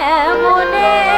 কেমনে